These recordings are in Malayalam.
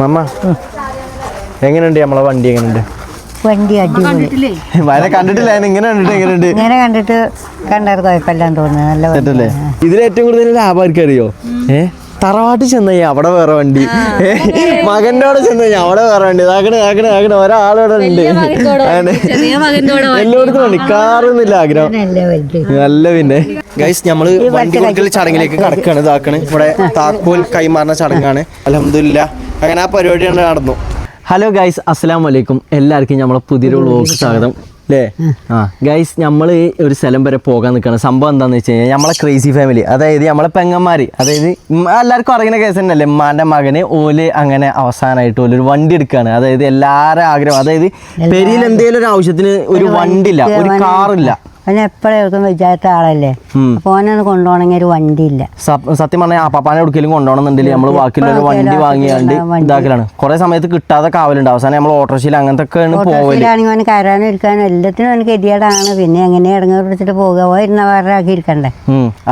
മമ്മ എങ്ങനെയുണ്ട് നമ്മളെ വണ്ടി എങ്ങനെയുണ്ട്? വണ്ടി അടിപൊളി. വര കണ്ടിട്ടില്ല ഇങ്ങനെ കണ്ടിട്ട് എങ്ങനെയുണ്ട് ഇങ്ങനെ കണ്ടിട്ട് കണ്ടത് കുഴപ്പമില്ലാന്ന് തോന്നുന്നു. നല്ല വണ്ടിയല്ലേ ഇതിൽ ഏറ്റവും കൂടുതൽ ലാഭം ആർക്കും അറിയോ? ഏ? തറവാട്ടിൽ ചെന്ന് കഴിഞ്ഞാൽ അവിടെ വേറെ വണ്ടി. ഏ, മകന്റെ അവിടെ ചെന്ന് കഴിഞ്ഞാൽ അവിടെ വേറെ വണ്ടി. ഇതാക്കണേ ആക്കണേ ആക്കണേ ഒരാളവിടെ ഉണ്ട്. എല്ലായിടത്തും വണ്ടി. കാറൊന്നുമില്ല ആഗ്രഹം. നല്ല വണ്ടി. നല്ല പിന്നെ. ഗൈസ് നമ്മൾ വണ്ടി കൊടുക്കൽ ചടങ്ങിലേക്ക് കടക്കാണ്. ഇതാക്കണ്. ഇവിടെ താക്കോൽ കൈമാറുന്ന ചടങ്ങാണ്. അലഹമില്ല അങ്ങനെ ആ പരിപാടിയാണ് നടന്നു. ഹലോ ഗൈസ് അസ്സലാം വലൈക്കും എല്ലാവർക്കും നമ്മളെ പുതിയൊരു വ്ളോഗ് സ്വാഗതം. അല്ലേ ആ ഗൈസ് നമ്മൾ ഒരു സ്ഥലം വരെ പോകാൻ നിൽക്കണം സംഭവം എന്താണെന്ന് വെച്ച് കഴിഞ്ഞാൽ നമ്മളെ ക്രേസി ഫാമിലി അതായത് നമ്മളെ പെങ്ങന്മാർ അതായത് എല്ലാവർക്കും അറിയുന്ന കേസ് തന്നെയല്ലേ? ഉമ്മാന്റെ മകന് ഓൽ അങ്ങനെ അവസാനമായിട്ട് ഓലൊരു ഒരു വണ്ടി എടുക്കുകയാണ് അതായത് എല്ലാവരും ആഗ്രഹം. അതായത് പെരിയിൽ എന്തെങ്കിലും ഒരു ആവശ്യത്തിന് ഒരു വണ്ടിയില്ല ഒരു കാറില്ല. അവനെ എപ്പോഴും വിചാരിച്ച ആളല്ലേ. അപ്പൊ ഓനൊന്ന് കൊണ്ടുപോകണമെങ്കിൽ ഒരു വണ്ടി ഇല്ല സത്യം പറഞ്ഞാൽ അപ്പാപ്പാനെ എവിടെക്കെങ്കിലും കൊണ്ടുപോകണമെന്നുണ്ടെങ്കിൽ നമ്മൾ ബാക്കിയുള്ള വണ്ടി വാങ്ങിയാണ്ട് ഇതാക്കലാണ്. കുറെ സമയത്ത് കിട്ടാതെ കാവലുണ്ട് അവസാനം നമ്മൾ ഓട്ടോറിക്ഷയിൽ അങ്ങനത്തെ ഒക്കെയാണ് അവന് കയറാനും ഇരിക്കാനും എല്ലാത്തിനും അവന് ഗതികേടാണ്. പിന്നെ എങ്ങനെ ഇടങ്ങ് പിടിച്ചിട്ട് പോകുക ഇരുന്ന വേറെ ആക്കി ഇരിക്കണ്ടേ?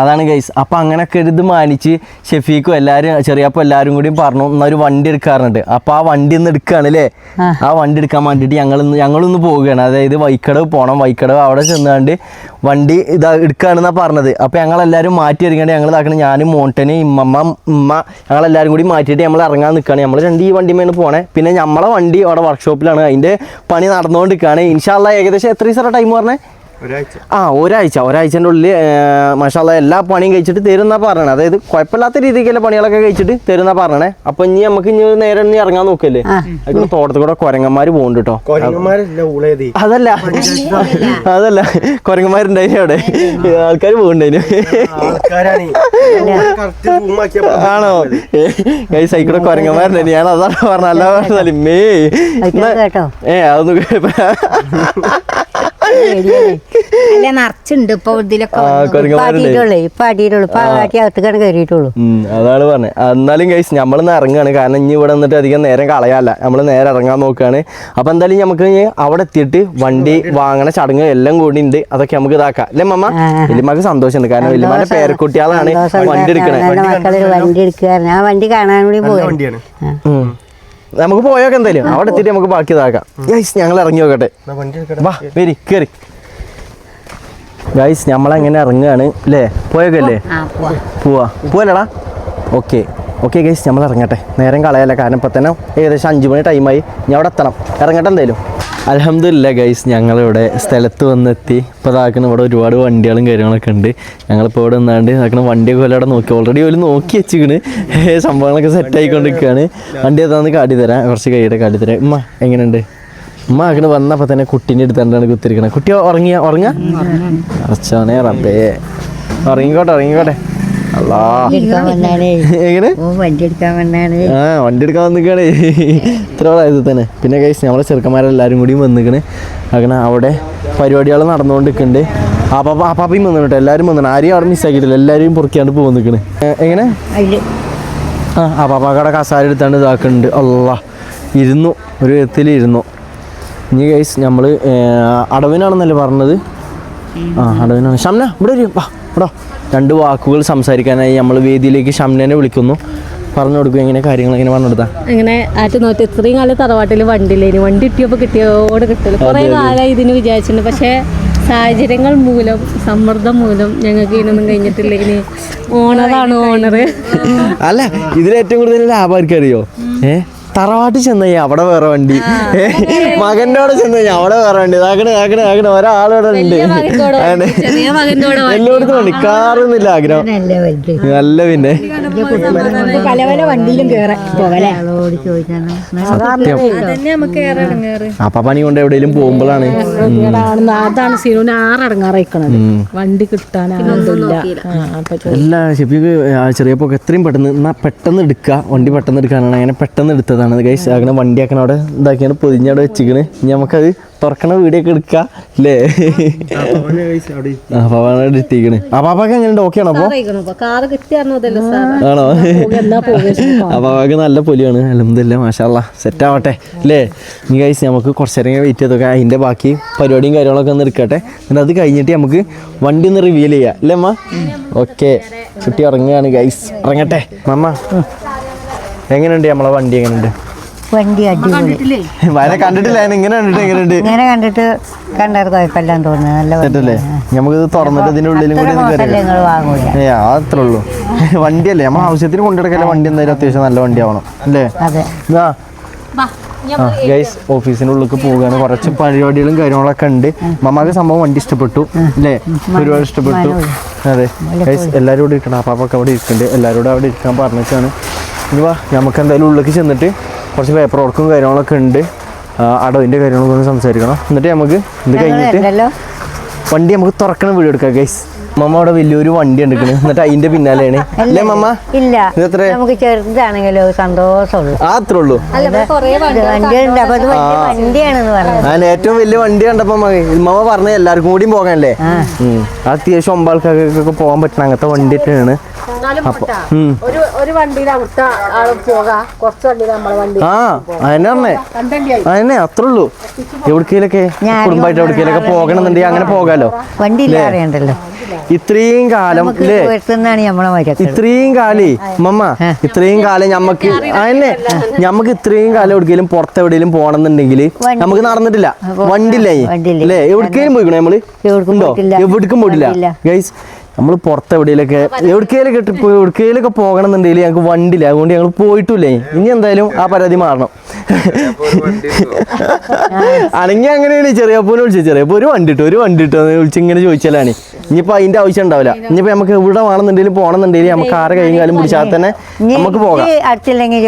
അതാണ് ഗൈസ്. അപ്പൊ അങ്ങനെയൊക്കെ ഇത് മാനിച്ച് ഷെഫീക്കും എല്ലാരും ചെറിയപ്പോ എല്ലാരും കൂടി പറഞ്ഞു എന്നാ ഒരു വണ്ടി എടുക്കാറുണ്ട് അപ്പൊ ആ വണ്ടി ഒന്ന് എടുക്കുകയാണ് അല്ലേ ആ. ആ വണ്ടി എടുക്കാൻ വേണ്ടിയിട്ട് ഞങ്ങൾ ഞങ്ങളൊന്ന് പോവുകയാണ്. അതായത് വൈക്കടവ് പോണം. വൈക്കടവ് അവിടെ ചെന്നാണ്ട് വണ്ടി ഇതാ എടുക്കുകയാണെന്നാ പറഞ്ഞത്. അപ്പോൾ ഞങ്ങൾ എല്ലാരും മാറ്റി ഇറങ്ങിയാണ്ട് ഞങ്ങൾ ഇതാക്കണം ഞാനും മോണ്ടന് ഇമ്മമ്മ ഉമ്മ ഞങ്ങളെല്ലാവരും കൂടി മാറ്റിയിട്ട് നമ്മൾ ഇറങ്ങാൻ നിൽക്കുകയാണ് നമ്മൾ രണ്ട് ഈ വണ്ടിമേണ് പോണേ. പിന്നെ നമ്മളെ വണ്ടി അവിടെ വർക്ക്ഷോപ്പിലാണ് അതിന്റെ പണി നടന്നുകൊണ്ടിരിക്കുകയാണ് ഇൻഷാല്ല ഏകദേശം എത്ര ദിവസം ടൈം പറഞ്ഞേ? ആ ഒരാഴ്ച. ഒരാഴ്ചന്റെ ഉള്ളിൽ മഷാല എല്ലാ പണിയും കഴിച്ചിട്ട് തരുന്ന പറഞ്ഞത് അതായത് കുഴപ്പമില്ലാത്ത രീതിക്കുള്ള പണികളൊക്കെ കഴിച്ചിട്ട് തരുന്ന പറഞ്ഞേ. അപ്പൊ ഇനി നമുക്ക് ഇനി നേരെ ഇനി ഇറങ്ങാൻ നോക്കല്ലേ? അതിന് തോട്ടത്തിൽ കൂടെ കൊരങ്ങന്മാര് പോകുന്നുണ്ട് കേട്ടോ അതല്ല. അതല്ല. കുരങ്ങന്മാരുണ്ടായിരുന്നു അവിടെ. ആൾക്കാർ പോകുന്നുണ്ടായിരുന്നു ആണോ? കൈ സൈക്കിളെ കുരങ്ങന്മാരുണ്ടായിരുന്നു ഞാൻ അതാണ് പറഞ്ഞത് അല്ല പറഞ്ഞാലും മേ. ഏ അതൊന്നും. അല്ല നിറച്ചുണ്ട് ഇപ്പൊ ഇതിലൊക്കെ അകത്തേക്കാണ് കയറിയിട്ടുള്ളൂ. അതാണ് പറഞ്ഞത് എന്നാലും കൈസ് നമ്മളിന്ന് ഇറങ്ങുകയാണ്. കാരണം ഇനി ഇവിടെ നിന്നിട്ട് അധികം നേരം കളയാല്ല. നമ്മൾ നേരെ ഇറങ്ങാൻ നോക്കുകയാണ്. അപ്പൊ എന്തായാലും നമുക്ക് അവിടെ എത്തിയിട്ട് വണ്ടി വാങ്ങണ ചടങ്ങ് എല്ലാം കൂടി ഉണ്ട്. അതൊക്കെ നമുക്ക് ഇതാക്കാം. അല്ലേ മമ്മ? വലിയമ്മക്ക് സന്തോഷമുണ്ട്. കാരണം വലിയമ്മന്റെ പേരക്കുട്ടികളാണ് വണ്ടി എടുക്കണേ. വണ്ടി എടുക്കുക ഞാൻ വണ്ടി കാണാൻ കൂടി പോയി. നമുക്ക് പോയൊക്കെ എന്തായാലും. അവിടെ എത്തിയിട്ട് നമുക്ക് ബാക്കി ഇതാക്കാം. ഗൈസ് ഞങ്ങൾ ഇറങ്ങി നോക്കട്ടെ. വാ വരി കയറി ഗൈസ് നമ്മളെങ്ങനെ ഇറങ്ങുകയാണ് അല്ലേ പോയൊക്കെ അല്ലേ? പോവാ. പോവല്ലടാ. ഓക്കെ ഓക്കെ ഗൈസ് നമ്മൾ ഇറങ്ങട്ടെ. നേരം കളയല്ല കാരണം ഇപ്പം തന്നെ ഏകദേശം അഞ്ച് മണി ടൈമായി ഞാൻ അവിടെ എത്തണം. ഇറങ്ങട്ടെ എന്തായാലും. അലഹമില്ല ഗൈസ് ഞങ്ങളിവിടെ സ്ഥലത്ത് വന്നെത്തി. ഇപ്പോൾ ഇതാക്കുന്ന ഇവിടെ ഒരുപാട് വണ്ടികളും കാര്യങ്ങളൊക്കെ ഉണ്ട്. ഞങ്ങളിപ്പോൾ ഇവിടെ നിന്നാണ്ട് ഇതാക്കുന്ന വണ്ടിയൊക്കെ പോലെ അവിടെ നോക്കി. ഓൾറെഡി ഒരു നോക്കി വെച്ചിക്കണ് സംഭവങ്ങളൊക്കെ സെറ്റ് ആയിക്കൊണ്ടിരിക്കുകയാണ്. വണ്ടി അതാന്ന് കാട്ടി തരാം. കുറച്ച് കൈയുടെ കാട്ടി തരാം. ഉമ്മ എങ്ങനെയുണ്ട്? ഉമ്മ അങ്ങനെ വന്നപ്പോൾ തന്നെ കുട്ടീന്റെ അടുത്താണ്ടാണ് കുത്തിരിക്കണത് കുട്ടിയോ ഉറങ്ങിയ? ഉറങ്ങാ? അച്ഛനെ റബ്ബേ. ഉറങ്ങിക്കോട്ടെ ഉറങ്ങിക്കോട്ടെ. എങ്ങനെ? ഓ വണ്ടി എടുക്കാൻ വന്നാണ്. ആ വണ്ടി എടുക്കാൻ വന്നിക്കണേ. ഇത്ര ആയത് തന്നെ. പിന്നെ കൈസ് നമ്മളെ ചെറുക്കന്മാരെല്ലാരും കൂടി വന്നിക്കണ്. അങ്ങനെ അവിടെ പരിപാടികൾ നടന്നുകൊണ്ടിരിക്കുന്നുണ്ട് ആപ്പാപ്പ ആപ്പാപ്പയും വന്നു കേട്ടോ. എല്ലാവരും വന്നു ആരെയും അവിടെ മിസ്സാക്കിയിട്ടില്ല എല്ലാവരും പൊറുക്കിയാണ്ട് പോകും നിൽക്കണ് എങ്ങനെ? ആ ആപ്പാപ്പാക്കടെ കസാര എടുത്താണ്ട് ഇതാക്കുന്നുണ്ട് അല്ല ഇരുന്നു. ഒരു വിധത്തിൽ ഇരുന്നു ഇനി കൈസ് നമ്മൾ അടവിനാണെന്നല്ലേ പറഞ്ഞത്? ആ അടവിനാണ് ഷംന ഇവിടെ വരും വാ ഇവിടെ രണ്ട് വാക്കുകൾ സംസാരിക്കാനായി നമ്മൾ വേദിയിലേക്ക് ഷംനനെ വിളിക്കുന്നു. പറഞ്ഞു കൊടുക്കും എങ്ങനെ കാര്യങ്ങൾ എങ്ങനെ പറഞ്ഞു കൊടുത്താ? അങ്ങനെ ആറ്റ് നോറ്റ് ഇത്രയും കാലം തറവാട്ടിൽ വണ്ടിയില്ലേനി വണ്ടി കിട്ടിയപ്പോൾ കിട്ടിയോട് കിട്ടില്ല. കുറേ കാലമായി ഇതിന് വിചാരിച്ചിട്ടുണ്ട്. പക്ഷേ സാഹചര്യങ്ങൾ മൂലം സമ്മർദ്ദം മൂലം ഞങ്ങൾക്ക് ഇതിനൊന്നും കഴിഞ്ഞിട്ടില്ല. ഇനി ഓണറാണ് ഓണർ അല്ല ഇതിൽ ഏറ്റവും കൂടുതൽ ലാഭം ആർക്കറിയോ? അറിയോ ഏ? തറവാട്ടിൽ ചെന്ന് കഴിഞ്ഞാൽ അവിടെ വേറെ വണ്ടി. മകന്റെ മകന്റെ അവിടെ ചെന്ന് കഴിഞ്ഞാൽ അവിടെ വേറെ വണ്ടി. ഇതാക്കണേ ഇതാക്കണേ ഇതാക്കണേ ഒരാളവിടെ ഉണ്ട്. എല്ലായിടത്തും വണ്ടി കാറൊന്നുമില്ല ആഗ്രഹം. നല്ല പിന്നെ. പല പല വണ്ടിയിലും അപ്പ പണി കൊണ്ട് എവിടെയെങ്കിലും പോകുമ്പോഴാണ്. അതാണ് സീനുവിന് ആറടങ്ങാറയിക്കണത് വണ്ടി കിട്ടാനില്ല അപ്പൊ എല്ലാ ഷെഫിക്ക് ചെറിയപ്പോൾ എത്രയും പെട്ടെന്ന് എന്നാ പെട്ടെന്ന് എടുക്കുക വണ്ടി പെട്ടെന്ന് എടുക്കാനാണ്. അങ്ങനെ പെട്ടെന്ന് എടുത്തതാണ്. ഗൈസ് അങ്ങനെ വണ്ടിയാക്കണ അവിടെ ഇതാക്കിയാണ് പൊതിഞ്ഞവിടെ വെച്ചിക്കണ് ഇനി നമുക്കത് തുറക്കണ വീഡിയോ ഒക്കെ എടുക്കാം അല്ലേ? അവിടെ എടുത്തിരിക്കണ് ആ അപ്പാപ്പൊക്കെ എങ്ങനെയുണ്ട്? ഓക്കെ ആണോ സാർ ആണോ? ആ പാപ്പാക്ക് അപ്പാപ്പൊക്കെ നല്ല പൊലിയാണ്. അലഹമില്ല മാഷാല്ല സെറ്റ് ആവട്ടെ അല്ലേ? ഇനി ഗൈസ് നമുക്ക് കുറച്ചു നേരം വെയിറ്റ് ചെയ്തൊക്കെ അതിന്റെ ബാക്കി പരിപാടിയും കാര്യങ്ങളൊക്കെ ഒന്ന് എടുക്കട്ടെ. എന്നിട്ട് അത് കഴിഞ്ഞിട്ട് നമുക്ക് വണ്ടി ഒന്ന് റിവീൽ ചെയ്യാം. അല്ലേ അമ്മ? ഓക്കെ കുട്ടി ഇറങ്ങുകയാണ് ഗൈസ് ഇറങ്ങട്ടെ മമ്മ എങ്ങനെയുണ്ട് നമ്മളെ വണ്ടി എങ്ങനെയുണ്ട്? വണ്ടി അടിപൊളി. വയനെ കണ്ടിട്ടില്ല ഇങ്ങനെ കണ്ടിട്ട് എങ്ങനെയുണ്ട്? ഇങ്ങനെ കണ്ടിട്ട് കണ്ടത് കുഴപ്പമില്ലാന്ന് തോന്നുന്നു. നല്ല വണ്ടി. നമുക്ക് ഇത് തുറന്നിട്ട് ഇതിന്റെ ഉള്ളിലും കൂടി ഏ അത്രേ ഉള്ളൂ. വണ്ടിയല്ലേ? നമ്മൾ ആവശ്യത്തിന് കൊണ്ടെടുക്കല്ലേ വണ്ടി എന്തായാലും അത്യാവശ്യം നല്ല വണ്ടി ആവണം അല്ലേ? അതെ. ആ ഗൈസ് ഓഫീസിന്റെ ഉള്ളിലേക്ക് പോവുകയാണ്. കുറച്ച് പരിപാടികളും കാര്യങ്ങളൊക്കെ ഉണ്ട്. മമ്മക്ക് സംഭവം വണ്ടി ഇഷ്ടപ്പെട്ടു. അല്ലേ? ഒരുപാട് ഇഷ്ടപ്പെട്ടു. അതെ. ഗൈസ് എല്ലാവരും ഇവിടെ ഇരിക്കണം. അപ്പാപ്പൊക്കെ അവിടെ ഇരിക്കുന്നുണ്ട് എല്ലാവരും കൂടെ അവിടെ ഇരിക്കാൻ പറഞ്ഞിട്ടാണ് ഇനി വാ നമുക്ക് എന്തായാലും ഉള്ളിലേക്ക് ചെന്നിട്ട് കുറച്ച് പേപ്പർ വർക്കും കാര്യങ്ങളൊക്കെ ഉണ്ട്. അടവിന്റെ അടവിന്റെ കാര്യങ്ങളൊക്കെ ഒന്ന് സംസാരിക്കണം. എന്നിട്ട് നമുക്ക് ഇത് കഴിഞ്ഞിട്ട് വണ്ടി നമുക്ക് തുറക്കണ വീട് എടുക്കാം ഗൈസ് മമ്മ അവിടെ വലിയൊരു വണ്ടി എടുക്കണ് എന്നിട്ട് അതിന്റെ പിന്നാലെയാണ്. അല്ലേ മമ്മ? ഇല്ല. നമുക്ക് ചെറുതാണെങ്കിലോ സന്തോഷമുള്ളൂ. ആ അത്രേ ഉള്ളൂ ഞാൻ ഏറ്റവും വലിയ വണ്ടി കണ്ടപ്പോ മമ്മ പറഞ്ഞ എല്ലാവർക്കും കൂടിയും പോകാനല്ലേ. അത്യാവശ്യം ഒമ്പാൾക്കൊക്കെ പോകാൻ പറ്റണ അങ്ങനത്തെ വണ്ടി ഒക്കെയാണ് അപ്പൊ. ഒരു ഒരു വണ്ടിയിൽ അവിടുത്തെ ആൾ പോകാം. കുറച്ച് വണ്ടിയിൽ നമ്മളെ വണ്ടി ആ അതന്നെ പറഞ്ഞേ. അതന്നെ അത്രേ ഉള്ളൂ. എവിടേക്കേലൊക്കെ കുടുംബമായിട്ട് എവിടേക്കേലൊക്കെ പോകണമെന്നുണ്ടെങ്കിൽ അങ്ങനെ പോകാലോ? വണ്ടി ഇല്ല? അറിയണ്ടല്ലോ. ഇത്രയും കാലം ഇത്രയും കാലേ മമ്മ ഇത്രയും കാലം ഞമ്മക്ക് അതന്നെ ഞമ്മക്ക് ഇത്രയും കാലം എവിടേലും പുറത്ത് എവിടെയെങ്കിലും പോകണമെന്നുണ്ടെങ്കിൽ വണ്ടി- നമുക്ക് നടന്നിട്ടില്ല. വണ്ടില്ല വണ്ടിയില്ല. അല്ലേ? എവിടേക്കും പോയിക്കണോ നമ്മൾ? എവിടേക്കും ഉണ്ടോ? പോയിട്ടില്ല. എവിടേക്കും പോയിട്ടില്ല. ഗൈസ് നമ്മൾ പുറത്ത് എവിടെയെങ്കിലൊക്കെ എവിടേക്കെങ്കിലൊക്കെ ട്രിപ്പ് എവിടേക്കേലൊക്കെ പോകണമെന്നുണ്ടെങ്കിൽ ഞങ്ങൾക്ക് വണ്ടിയില്ല. അതുകൊണ്ട് ഞങ്ങൾ പോയിട്ടില്ലേ. ഇനി എന്തായാലും ആ പരാതി മാറണം. അനങ്ങി അങ്ങനെയാണ് ചെറിയപ്പൂനെ വിളിച്ചത്. ചെറിയപ്പോ ഒരു വണ്ടി ഇട്ടു ഒരു വണ്ടി ഇട്ടു വിളിച്ച് ഇങ്ങനെ ചോദിച്ചാലാണ് ഇനിയിപ്പോ അതിന്റെ ആവശ്യം ഉണ്ടാവില്ല. ഇനിയിപ്പോ നമുക്ക് ഇവിടെ വേണമെന്നുണ്ടെങ്കിലും പോകണമെന്നുണ്ടെങ്കിൽ നമുക്ക് ആരെ കൈയും കാലും പിടിച്ചാൽ തന്നെ നമുക്ക് പോകാം. അടുത്തില്ലെങ്കിൽ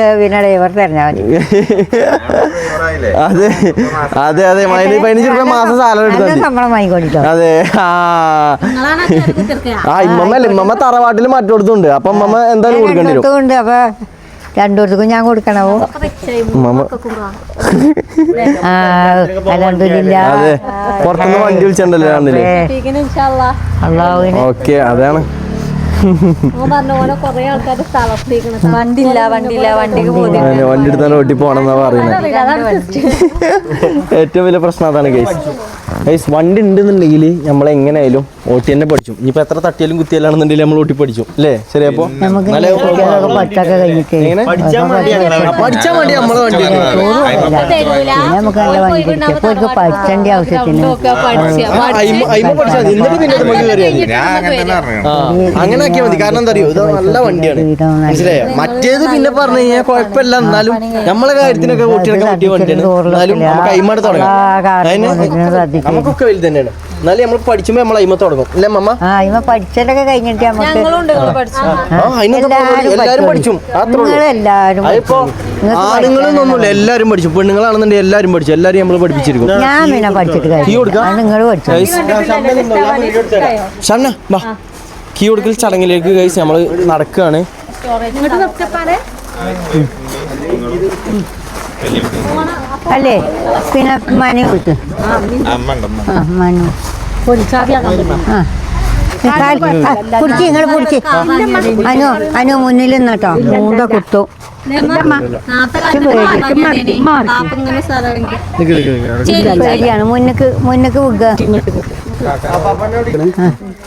അതെ അതെ അതെ. പതിനഞ്ച് രൂപ മാസം സാലറി എടുത്തു അതെ ആ. ആ ഇമ്മമ്മ അല്ലേ? ഇമ്മമ്മ തറവാട്ടിൽ മറ്റോടത്തുണ്ട് അപ്പൊ അമ്മമ്മ എന്തായാലും കൊടുക്കേണ്ടി വരും. രണ്ടുപേർക്കും ഞാൻ കൊടുക്കണോ? അലഹദില്ല അതെ പുറത്തുനിന്ന് വണ്ടി വിളിച്ചിട്ടുണ്ടല്ലോ ഓക്കെ അതാണ്. വണ്ടില്ല വണ്ടില്ല വണ്ടിക്ക് വണ്ടി എടുത്താൽ ഓട്ടി പോണെന്നാ പറയുന്നത്. ഏറ്റവും വലിയ പ്രശ്നം അതാണ് കേസ് കേസ് വണ്ടി ഉണ്ടെന്നുണ്ടെങ്കിൽ നമ്മൾ എങ്ങനെയായാലും ഓട്ടി തന്നെ പഠിച്ചു. ഇനിയിപ്പോ എത്ര തട്ടിയാലും കുത്തിയാലാണെന്നുണ്ടെങ്കിൽ നമ്മൾ ഓട്ടി പഠിച്ചു. അല്ലേ? ശരിയപ്പോ പഠിച്ചാൽ മതി നമ്മളെ വണ്ടി പഠിച്ചേണ്ട ആവശ്യത്തിന് അങ്ങനെ ആക്കിയാൽ കാരണം എന്താ അറിയോ? ഇത് നല്ല വണ്ടിയാണ്. മനസ്സിലായോ? മറ്റേത് പിന്നെ പറഞ്ഞു കഴിഞ്ഞാൽ കുഴപ്പമില്ല. എന്നാലും നമ്മളെ കാര്യത്തിനൊക്കെ ഓട്ടിയെടുക്കാൻ പറ്റിയ വണ്ടിയാണ്. എന്നാലും നമുക്ക് അയിമാട് തുടങ്ങാം. നമുക്കൊക്കെ വലുത് തന്നെയാണ്. എന്നാലും നമ്മൾ പഠിച്ചുമ്പോ നമ്മൾ അയിമ തുടങ്ങും. അല്ലേ മമ്മ ആ ഇവ പഠിച്ചതൊക്കെ കഴിഞ്ഞിട്ട് നമുക്ക് എല്ലാവരും പഠിച്ചും. എല്ലാവരും അതിപ്പോ ആണുങ്ങളൊന്നുമില്ല എല്ലാവരും പഠിച്ചു. പെണ്ണുങ്ങളാണെന്നുണ്ടെങ്കിൽ എല്ലാവരും പഠിച്ചു. എല്ലാരും നമ്മൾ പഠിപ്പിച്ചിരിക്കും. ഞാൻ പിന്നെ പഠിച്ചിട്ട് കീ കൊടുക്കാം? ഷണ്ണ വാ. കീ കൊടുക്കൽ ചടങ്ങിലേക്ക് കഴിച്ച് നമ്മൾ നടക്കുകയാണ് അല്ലേ? പിന്നെ മനു. കിട്ടും മനു. ആ. കുടിച്ച് നിങ്ങൾ കുടിച്ച് അനു അനു മുന്നിൽ നിന്നട്ടോ. മൂണ്ട കുത്തു. ശരിയാണ്. മുന്നക്ക് മുന്നക്ക് വിൽക്കുക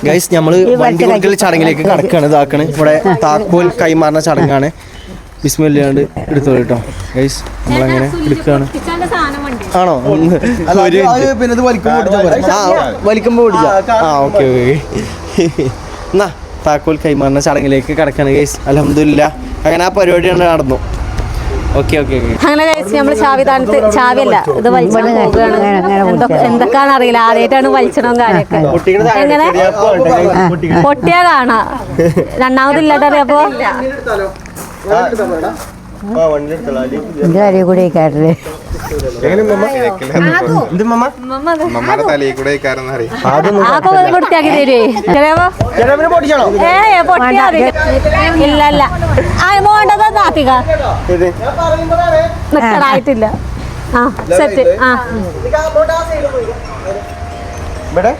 ഗൈസ് നമ്മൾ വണ്ടി കൊടുക്കൽ ചടങ്ങിലേക്ക് കടക്കാണ് ഇതാക്കണ്. ഇവിടെ താക്കോൽ കൈമാറുന്ന ചടങ്ങാണ്. വിസ്മല്ലാണ്ട് എടുത്തോളൂ കേട്ടോ ഗൈസ് നമ്മളങ്ങനെ എടുക്കുകയാണ് ആണോ? പിന്നെ വലിക്കുമ്പോൾ ആ വലിക്കുമ്പോൾ ഓടിച്ചാ ആ ഓക്കെ ഓക്കെ എന്നാ താക്കോൽ കൈമാറുന്ന ചടങ്ങിലേക്ക് കടക്കാണ് ഗൈസ് അലഹമില്ല അങ്ങനെ ആ പരിപാടിയാണ് നടന്നു. Okay okay okay. അങ്ങനെ കഴിച്ച് നമ്മൾ ചാവി താഴ്ത്ത് ചാവിയല്ല ഇത് എന്തൊക്കെ എന്തൊക്കെയാണെന്ന് അറിയില്ല ആദ്യമായിട്ടാണ് വലിച്ചണം കാര്യമൊക്കെ. എങ്ങനെ? പൊട്ടിയാ കാണാ രണ്ടാമതില്ലാട്ടറിയപ്പോ എന്റെ കാര്യം കൂടെ കേട്ടത് ഇത് മമ്മ അമ്മമ്മയുടെ തലയിൽ കൂടെ കയറുന്ന അറിയാം. അതൊന്നും ആകെ വൃത്തിയാക്കി തരുവേ. ചിലപ്പോ ചേട്ടാ പൊട്ടിച്ചാണോ? ഏ പൊട്ടിയാ മതി. ഇല്ല ഇല്ല ആ മോണ്ടത് താത്തിക ആ സെറ്റ്. ആ.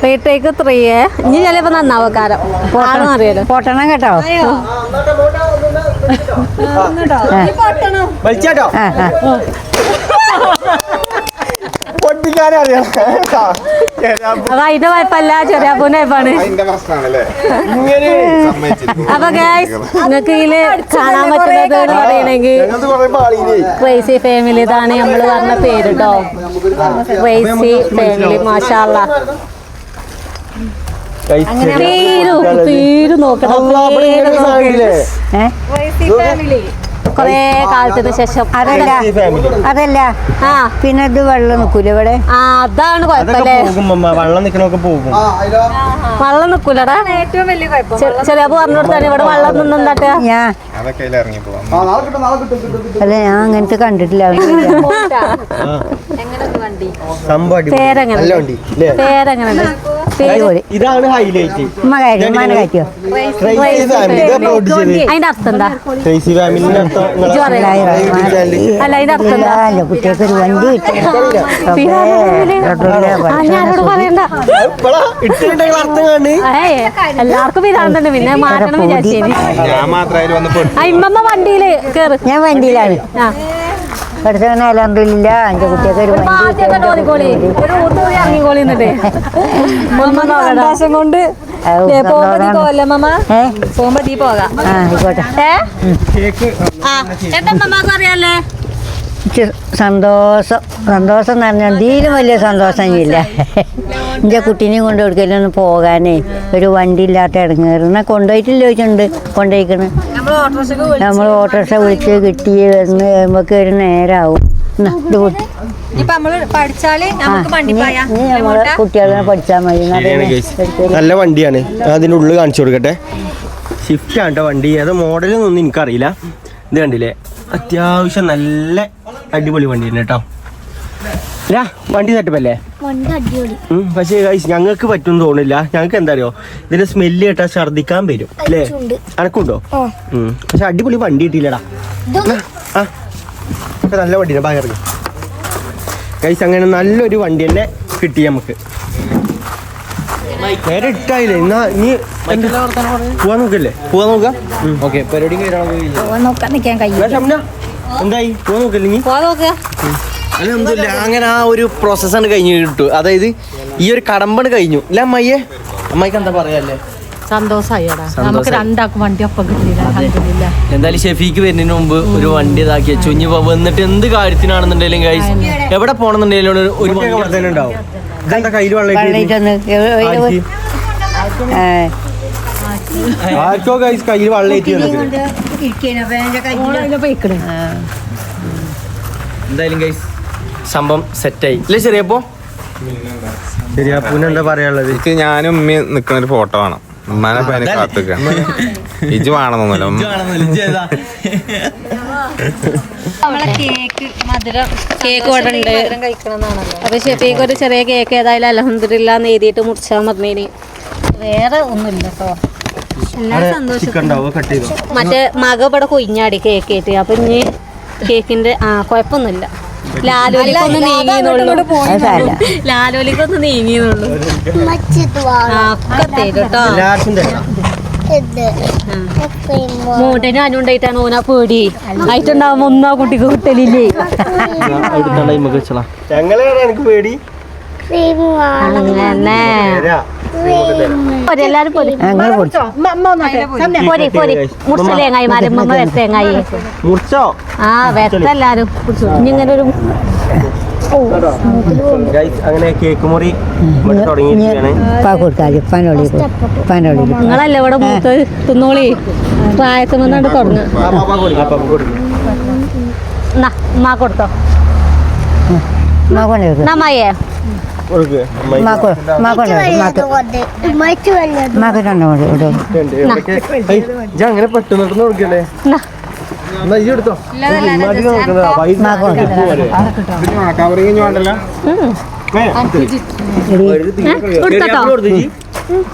റീടേക്ക് ത്രീ ഇനി ചിലപ്പോ നന്നാവോ കാരം പോട്ടണം. അറിയാലോ പൊട്ടണം കേട്ടോ. വലിച്ചാട്ടോ. ആ ആ. പൊട്ടി ഓടിക്കാനും അറിയാം അപ്പൊ അതിന്റെ വായ്പല്ല ചെറിയ പൂന്റെ വായ്പാണ് അപ്പൊ ഗൈസ് നിങ്ങൾക്ക് ഇതിൽ കാണാൻ പറ്റുന്നത് എന്ന് പറയണെങ്കിൽ ക്രേസി ഫാമിലി ഇതാണ് നമ്മൾ പറഞ്ഞ പേര് കേട്ടോ. ക്രേസി ഫാമിലി മാഷാല്ല പേര് പേര് നോക്കണം. കൊറേ കാലത്തിന് ശേഷം. അതല്ല. അതല്ല. ആ. പിന്നെ ഇത് വെള്ളം നിക്കൂല ഇവിടെ? ആ അതാണ് കുഴപ്പല്ലേ? വെള്ളം നിക്കണൊക്കെ പോകും. വെള്ളം നിക്കൂലടാ ഏറ്റവും വലിയ കുഴപ്പം. ചെറിയ പറഞ്ഞോടത്താണ് ഇവിടെ വെള്ളം നിന്നും തട്ടുക ഞാൻ അല്ല ഞാൻ അങ്ങനത്തെ കണ്ടിട്ടില്ല. പേരെങ്ങനെ നല്ല വണ്ടി അല്ലേ പേരെങ്ങനെ ഇതാണ് ഹൈലൈറ്റ് അതിന്റെ അർത്ഥം എന്താ? അല്ല അതിന്റെ അർത്ഥം എന്താ? കുട്ടികൾക്ക് ഒരു വണ്ടി ഞാനോട് പറയണ്ട. എല്ലാവർക്കും ഇതാണെന്നുണ്ട് പിന്നെ മാറ്റണം വിചാരിച്ചേനി. ഇമ്മമ്മ വണ്ടിയിൽ കേറ്. ഞാൻ വണ്ടിയിലാണ്. ആ. പഠിച്ചവനെ അലഹമില്ല ഒരു സന്തോഷം കൊണ്ട് സന്തോഷം. സന്തോഷം എന്ന് പറഞ്ഞാൽ എന്തെങ്കിലും വലിയ സന്തോഷം ഇല്ല. എന്റെ കുട്ടീനെ കൊണ്ട് എവിടേക്കെങ്കിലും പോകാനേ. ഒരു വണ്ടി ഇല്ലാത്ത ഇടങ്ങേറുന്ന കൊണ്ടുപോയിട്ടില്ല ചോദിച്ചിട്ടുണ്ട്. കൊണ്ടുപോയിക്കണ്. നമ്മൾ ഓട്ടോറിക്ഷ വിളിച്ച് കിട്ടി വന്ന് നമുക്ക് ഒരു നേരാവും. കുട്ടികളെ പഠിച്ചാൽ മതി. നല്ല വണ്ടിയാണ്. അതിന്റെ അതിന്റെ ഉള്ളിൽ കാണിച്ചു കൊടുക്കട്ടെ. ഷിഫ്റ്റ് ആണ് കേട്ടോ വണ്ടി. ഏത് മോഡലൊന്നും എനിക്കറിയില്ല. ഇത് കണ്ടില്ലേ? അത്യാവശ്യം നല്ല അടിപൊളി വണ്ടി തന്നെ കേട്ടോ വണ്ടി തട്ടിപ്പല്ലേ? ഉം, പക്ഷേ guys, ഞങ്ങൾക്ക് പറ്റും തോന്നില്ല ഞങ്ങൾക്ക് എന്താ അറിയോ ഇതിന്റെ സ്മെല്ല് കേട്ടാ ഛർദിക്കാൻ വരും അല്ലേ? അനക്കുണ്ടോ? ഉം, പക്ഷെ അടിപൊളി വണ്ടി കിട്ടിയില്ലടാ. ആ. നല്ല വണ്ടിയാണ് ഭാഗം ഗൈസ് അങ്ങനെ നല്ലൊരു വണ്ടി തന്നെ കിട്ടി നമുക്ക്. നേരെ ഇട്ടായില്ലേ എന്നാ നീ? പോവാൻ നോക്കല്ലേ? പോവാൻ നോക്കാം? ഓക്കെ പരിപാടി എന്തായി? പോവാൻ നോക്കല്ലേ നീ പോകാൻ നോക്കുക അതൊന്നുമില്ല അങ്ങനെ ആ ഒരു പ്രോസസ്സാണ് കഴിഞ്ഞു കിട്ടു. അതായത് ഈ ഒരു കടമ്പാണ് കഴിഞ്ഞു. ഇല്ല അമ്മയ്യെ? അമ്മയ്ക്ക് എന്താ പറയാല്ലേ? സന്തോഷായിടാ നമുക്ക് രണ്ടാക്കും വണ്ടി ഒപ്പം കിട്ടിയില്ല. അൽഹംദുലില്ലാ. എന്തായാലും ഷെഫീക്ക് വരുന്നതിന് മുമ്പ് ഒരു വണ്ടി ഇതാക്കി വെച്ചു. ഇനി വന്നിട്ട് എന്ത് കാര്യത്തിനാണെന്നുണ്ടെങ്കിലും കഴിച്ച് എവിടെ പോണെന്നുണ്ടെങ്കിലും ഒരു- ആർക്കോ കൈസ് കയ്യിൽ എന്തായാലും ഗൈസ് സംഭവം സെറ്റായി. ഇല്ലേ ചെറിയപ്പോ? ശരിയാ പൂന എന്താ പറയാനുള്ളത്? എനിക്ക് ഞാനും ഉമ്മി നിക്കണ ഒരു ഫോട്ടോ ആണ് ഉമ്മാനെ ഇജ് വേണമെന്നൊന്നുമില്ല. കേക്ക് മധുരം കേക്ക് ഇവിടെ ഉണ്ട്. അപ്പൊ ഷെഫീക്ക് ഒരു ചെറിയ കേക്ക് ഏതായാലും അലഹമില്ല എഴുതിയിട്ട് മുറിച്ചാൽ മതിനി വേറെ ഒന്നുമില്ല കേട്ടോ. മറ്റേ മക ഇവിടെ കൊയിഞ്ഞാടി കേക്ക് കേട്ടി അപ്പൊ ഇനി കേക്കിന്റെ ആ കുഴപ്പമൊന്നുമില്ല. ലാലോലിക്കൊന്ന് ഒക്കെ തരും കേട്ടോ. മൂട്ടന് അനുണ്ടായിട്ടാണ് ഓനാ പേടി. ആയിട്ടുണ്ടാവുമ്പോ ഒന്നും ആ കുട്ടിക്ക് കിട്ടലില്ലേ? ഞങ്ങളാണ് എനിക്ക് പേടി. അങ്ങനെ എല്ലാരും പൊരി ഞങ്ങൾ കുടിച്ചു പോരെ പോരെ മുറിച്ച തേങ്ങായി മരമ്മ വെത്തേങ്ങായി മുറിച്ചോ ആ വെത്തെല്ലാരും ഇങ്ങനെ ഒരു അങ്ങനെ കേക്ക് മുറി നിങ്ങളല്ലേ ഇവിടെ മൂത്ത് തിന്നോളി കൊടുക്ക്. എന്നാ ഉമ്മാ കൊടുത്തോ ഉമ്മ അങ്ങനെ പെട്ടെന്ന് കൊടുക്കല്ലേ എന്നാ ഈ എടുത്തോ. തീ-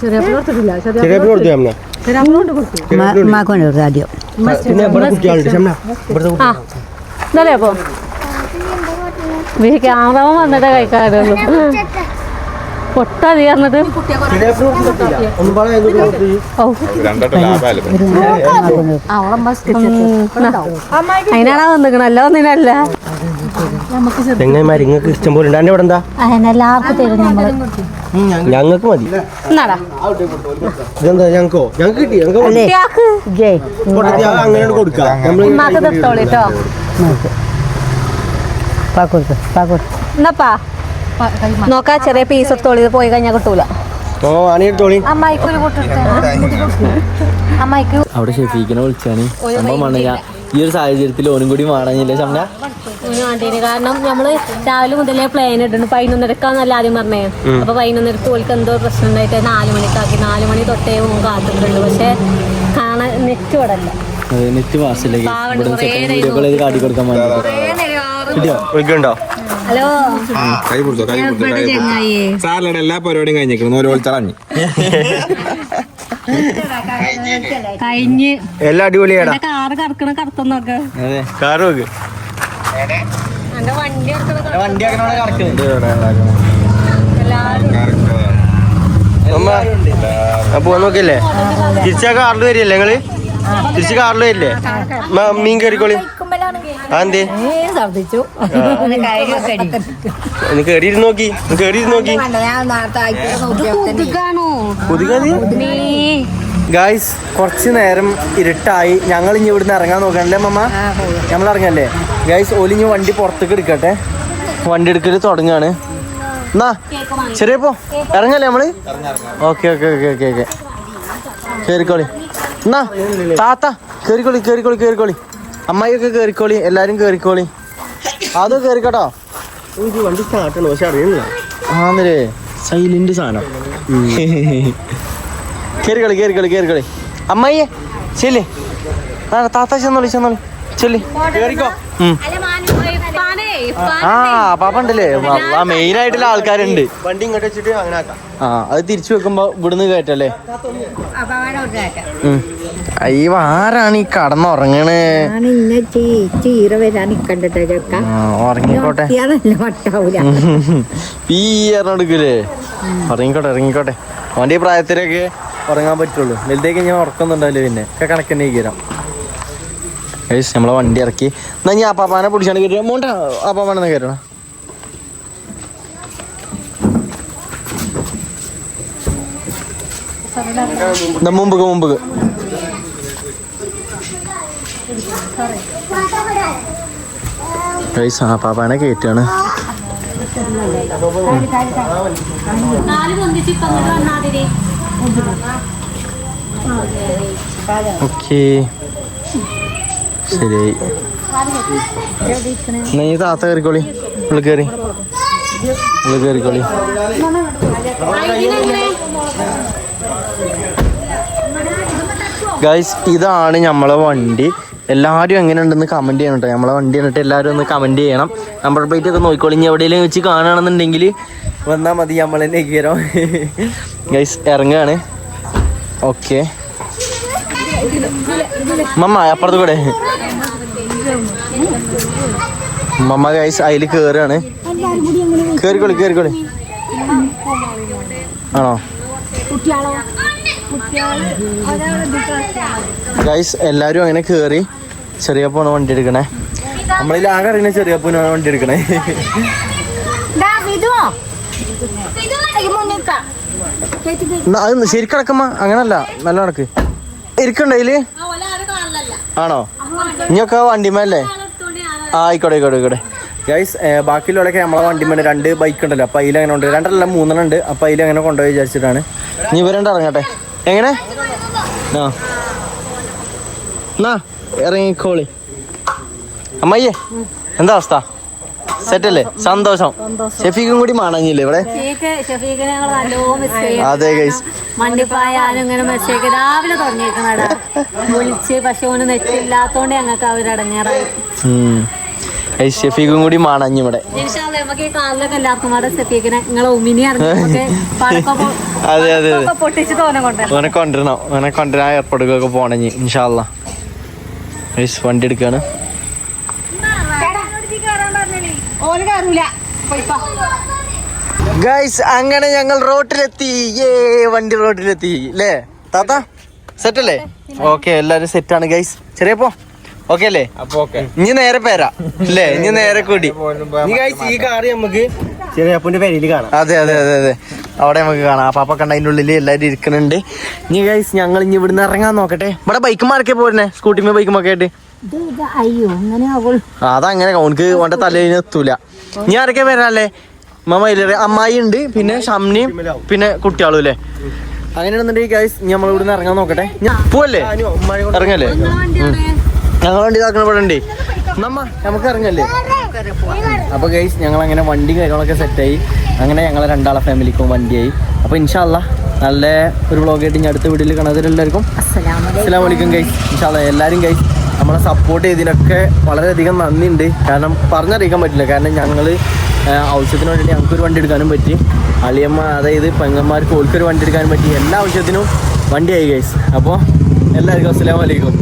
കൊടുത്തോ ചെറിയാപ്പിള കൊടുത്തു ഇജ്ജ്? ഓ രണ്ടോട്ട് ലാഭമല്ലേ അതിനാണാ വന്നിക്കണ? അല്ല ഒന്നിനല്ല. തെങ്ങന്മാർ ഇങ്ങക്ക് ഇഷ്ടം പോലെ ഉണ്ട് ഇവിടെ എന്താ? എല്ലാവർക്കും തരും നമ്മൾ ഞങ്ങൾക്ക് മതി. ഇതെന്താ ഞങ്ങൾക്കോ ഞങ്ങൾക്ക് കിട്ടി. ഞങ്ങൾക്ക് അങ്ങനെ കൊടുക്കാം നമ്മൾ എന്നാപ്പാ നോക്കാ ചെറിയ പീസ് എടുത്തോളി ഇത് പോയി കഴിഞ്ഞാൽ കിട്ടൂല. അവിടെ ഷെഫീക്കിനെ വിളിച്ചാണ്. ഈ ഒരു സാഹചര്യത്തിൽ ഓനും കൂടി വേണമെന്നില്ല ചമ്മ കാരണം നമ്മൾ രാവിലെ മുതലേ പ്ലാൻ ഇടുന്നു പതിനൊന്നരക്കാന്നല്ല ആദ്യം പറഞ്ഞേ. അപ്പൊ പതിനൊന്നരക്ക് ഓൾക്ക് എന്തോ പ്രശ്നം ഉണ്ടായിട്ട് നാല് മണിക്കാക്കി. നാല് മണി തൊട്ടേ പോകും കാത്തിട്ടുണ്ട് പക്ഷെ കാണാൻ നെറ്റ് ഇവിടെ അല്ല നെറ്റ് വാസിലേക്ക് കാട്ടി കൊടുക്കാൻ വേണ്ടി. വിളിക്കണ്ടോ ഹലോ. കൈ കൈ സാറിയുടെ എല്ലാ പരിപാടിയും കഴിഞ്ഞേക്കുന്നു ഓരോ ചളഞ്ഞു. കഴിഞ്ഞ്. എല്ലാം അടിപൊളിയാടാ. കാറ് കറക്കണ കറത്തൊക്കെ നോക്ക്. അതെ. കാറ് നോക്ക്. വണ്ടി അപ്പൊ നോക്കില്ലേ തിരിച്ചാ കാറിൽ വരില്ലേ നിങ്ങൾ? തിരിച്ച് കാറിൽ വരില്ലേ? മീൻ കയറിക്കോളി. അതെന്തേ ഛർദിച്ചു ഒന്ന് കയറിയിരുന്ന് നോക്കി. ഒന്ന് കയറിയിരുന്ന് നോക്കി. ഞാൻ നേരത്തെ ആയിക്കോട്ടെ നോക്കിയപ്പോ കാണോ കൊതുകത്? ഗായ്സ് കുറച്ച് നേരം ഇരുട്ടായി. ഞങ്ങൾ ഇനി ഇവിടുന്ന് ഇറങ്ങാൻ നോക്കണല്ലേ മമ്മ നമ്മൾ ഇറങ്ങല്ലേ ഗായ്സ് ഒലിഞ്ഞ് വണ്ടി പുറത്തേക്ക് എടുക്കട്ടെ. വണ്ടി എടുക്കൽ തുടങ്ങാണ്. എന്നാ ചെറിയ പോ. ഇറങ്ങല്ലേ നമ്മൾ? Okay okay okay okay okay കേറിക്കോളി. എന്നാ താത്ത കേറിക്കോളി കേറിക്കോളി കേറിക്കോളി. അമ്മായിയൊക്കെ കേറിക്കോളി എല്ലാരും കേറിക്കോളി. അത് കേറിക്കോട്ടോ. എനിക്ക് വണ്ടി സ്റ്റാർട്ടാണ് പക്ഷെ അറിയുന്നില്ല. ആന്നേ സൈലന്റ് സാധനം. കേറിക്കളി കേറിക്കളി കേറിക്കളി. അമ്മായിയെ ചെല്ലേ. താത്ത ചെന്നോളി ചെന്നോളി. ചെല്ലി. കേറിക്കോ. ഉം. ആ പാപ്പണ്ടല്ലേ? ആ മെയിൻ ആയിട്ടുള്ള ആൾക്കാരുണ്ട്. വണ്ടി ഇങ്ങോട്ട് വെച്ചിട്ട് അങ്ങനെ ആക്കാം. ആ അത് തിരിച്ചു വെക്കുമ്പോ ഇവിടുന്ന് കയറ്റല്ലേ. അയ്യോ ആരാണ് ഈ കടന്നുറങ്ങണേ. ഞാൻ ഇന്ന ചീര വരാൻ നിക്കണ്ടേ ചക്ക. ഉറങ്ങിക്കോട്ടെ. ഈ ഇറങ്ങിക്കോട്ടെ ഇറങ്ങിക്കോട്ടെ അവന്റെ ഈ പ്രായത്തിലൊക്കെ ഉറങ്ങാൻ പറ്റുള്ളൂ. വലുതേക്ക് ഞാൻ ഉറക്കുന്നുണ്ടാവില്ലേ പിന്നെ. ഒക്കെ ഈ കയറാം ഏസ് നമ്മളെ വണ്ടി ഇറക്കി. എന്നാ ഞാൻ അപ്പാപ്പാനെ പിടിച്ചാണ് കയറി മോണ്ട അപ്പാപ്പാനെ കയറണം എന്നാ മുമ്പ് മുമ്പ് ഗൈസ് ആ പാപ്പാനെ കയറ്റാണ് ഓക്കേ ശരിയായി നീ താത്ത കയറിക്കോളി ഉള്ളിൽ കയറി ഉള്ളിൽ കയറിക്കോളി ഗൈസ് ഇതാണ് നമ്മളെ വണ്ടി. എല്ലാവരും എങ്ങനെ ഉണ്ടെന്ന് കമന്റ് ചെയ്യണം കേട്ടോ നമ്മളെ വണ്ടി എന്നിട്ട് എല്ലാവരും ഒന്ന് കമന്റ് ചെയ്യണം. നമ്പർ പ്ലേറ്റ് ഒക്കെ നോക്കിക്കോളി. ഇനി എവിടെയെങ്കിലും വെച്ച് കാണുകയാണെന്നുണ്ടെങ്കിൽ വന്നാൽ മതി. കയറും കയറാം ഗൈസ് ഇറങ്ങുകയാണ് ഓക്കെ മമ്മ അപ്പുറത്ത് കൂടെ. മമ്മ ഗൈസ് അതിൽ കേറാണ്. കേറിക്കോളി കേറിക്കോളി. ആണോ? ഗൈസ് എല്ലാരും അങ്ങനെ കേറി ചെറിയപ്പോണ് വണ്ടി എടുക്കണേ. നമ്മളിൽ ആകെ അറിയുന്ന ചെറിയപ്പോനാണ് വണ്ടി എടുക്കണേ. എന്നാ, അത് ശരിക്കടക്കമ്മ അങ്ങനല്ല നല്ല നടക്ക്. ഇരിക്കണ്ടേൽ ആണോ? ഇനിയൊക്കെ വണ്ടിമല്ലേ ആ ആയിക്കോട്ടെ ആയിക്കോട്ടെ ആയിക്കോട്ടെ. ഗൈസ് ബാക്കിയുള്ളവരൊക്കെ നമ്മളെ വണ്ടിമേലെ രണ്ട് ബൈക്ക് ഉണ്ടല്ലോ. അപ്പം അതിൽ അങ്ങനെ ഉണ്ട്. രണ്ടല്ല മൂന്നെണ്ണം ഉണ്ട് അപ്പം അതിൽ അങ്ങനെ കൊണ്ടുപോയി വിചാരിച്ചിട്ടാണ്. ഇനി ഇവരണ്ട് ഇറങ്ങട്ടെ. എങ്ങനെ? ആ. എന്നാ ഇറങ്ങിക്കോളി. അമ്മയ്യേ എന്താ അവസ്ഥ? സെറ്റല്ലേ? സന്തോഷം. ഷെഫീഖും കൂടി മണങ്ങില്ലേ ഇവിടെ? അതെ ഗൈസ് വണ്ടിപ്പായാലും ഇങ്ങനെ മെസ്സേജ് രാവിലെ തുടങ്ങിയേക്കണടാ വിളിച്ച് പക്ഷെ ഓന് നെറ്റില്ലാത്തോണ്ട് ഞങ്ങൾക്ക് അവരടങ്ങാറായി ഗൈസ് ഷെഫീഖും കൂടി മാണഞ്ഞി ഇവിടെ. അതെ അതെ അതെ. ഓനെ കൊണ്ടുവരണം. ഓനെ കൊണ്ടുവരാൻ എയർപോർട്ടിലേക്കൊക്കെ പോകണമെങ്കിൽ ഇൻഷാല്ല വണ്ടി എടുക്കാണ്. ഓന് കയറൂല പോയിപ്പോ ഗൈസ് അങ്ങനെ ഞങ്ങൾ റോട്ടിലെത്തി. ഏ വണ്ടി റോട്ടിലെത്തി. അല്ലേ താത്ത സെറ്റ് അല്ലേ ഓക്കെ എല്ലാരും സെറ്റ് ആണ് ഗൈസ് ചെറിയപ്പോ ഓക്കെ അല്ലേ? ഇനി നേരെ പേരാ. അല്ലേ ഇനി നേരെ കൂടി. ഈ കാറ് നമുക്ക് ചെറിയപ്പന്റെ പേരിൽ കാണാം. അതെ അതെ അതെ അതെ. അവിടെ നമുക്ക് കാണാം. അപ്പൊ കണ്ട അതിന്റെ ഉള്ളിൽ എല്ലാവരും ഇരിക്കുന്നുണ്ട്. ഇനി ഗൈസ് ഞങ്ങൾ ഇനി ഇവിടുന്ന് ഇറങ്ങാൻ നോക്കട്ടെ. ഇവിടെ ബൈക്ക് മാർക്കേ പോരുന്നേ? സ്കൂട്ടിമേ ബൈക്കുമൊക്കെ ആയിട്ട്. അതങ്ങനെ ഓനക്ക് ഓന്റെ തലയിൽ എത്തൂല. ഇനി ആരൊക്കെ വരാല്ലേ അമ്മ മയിലേ അമ്മായി ഉണ്ട് പിന്നെ ഷംനിയും പിന്നെ കുട്ടികളും അല്ലേ? അങ്ങനെയാണെന്നുണ്ടെങ്കിൽ ഗൈസ് നമ്മൾ ഇവിടുന്ന് ഇറങ്ങാൻ നോക്കട്ടെ. പോവല്ലേ? ഇറങ്ങല്ലേ? ഞങ്ങൾ വണ്ടി ഇതാക്കണ ഇവിടെ ഉണ്ട്. നമ്മ നമുക്ക് ഇറങ്ങല്ലേ? അപ്പൊ ഗൈസ് ഞങ്ങൾ അങ്ങനെ വണ്ടി കാര്യങ്ങളൊക്കെ സെറ്റായി അങ്ങനെ ഞങ്ങളെ രണ്ടാളെ ഫാമിലിക്കും വണ്ടിയായി. അപ്പൊ ഇൻഷാല്ല നല്ല ഒരു വ്ളോഗായിട്ട് ഞാൻ അടുത്ത വീട്ടിൽ കാണാതെ എല്ലാവർക്കും അസ്സലാമലൈക്കും ഗൈസ് ഇൻഷാല്ല എല്ലാവരും ഗൈസ് നമ്മളെ സപ്പോർട്ട് ചെയ്തതിനൊക്കെ വളരെയധികം നന്ദിയുണ്ട്. കാരണം പറഞ്ഞറിയിക്കാൻ പറ്റില്ല. കാരണം ഞങ്ങൾ ആവശ്യത്തിന് വേണ്ടി ഞങ്ങൾക്ക് ഒരു വണ്ടി എടുക്കാനും പറ്റി. അളിയമ്മ അതായത് പെങ്ങന്മാർക്ക് ഓൽക്കൊരു വണ്ടി എടുക്കാനും പറ്റി. എല്ലാ ആവശ്യത്തിനും വണ്ടിയായി ഗൈസ് അപ്പോൾ എല്ലാവർക്കും അസ്സലാം വലൈക്കും